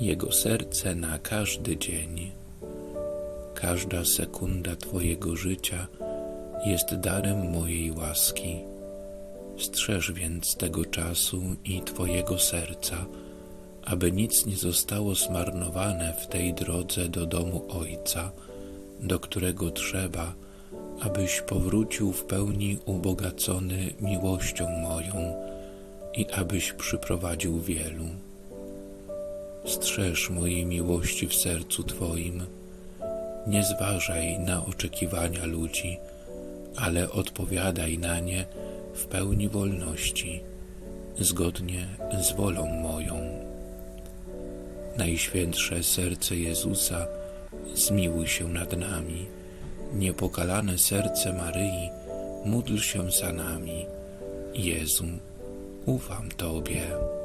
Jego serce na każdy dzień. Każda sekunda Twojego życia jest darem mojej łaski. Strzeż więc tego czasu i Twojego serca, aby nic nie zostało zmarnowane w tej drodze do domu Ojca, do którego trzeba, abyś powrócił w pełni ubogacony miłością moją i abyś przyprowadził wielu. Strzeż mojej miłości w sercu Twoim, nie zważaj na oczekiwania ludzi, ale odpowiadaj na nie w pełni wolności, zgodnie z wolą moją. Najświętsze serce Jezusa, zmiłuj się nad nami. Niepokalane serce Maryi, módl się za nami. Jezu, ufam Tobie.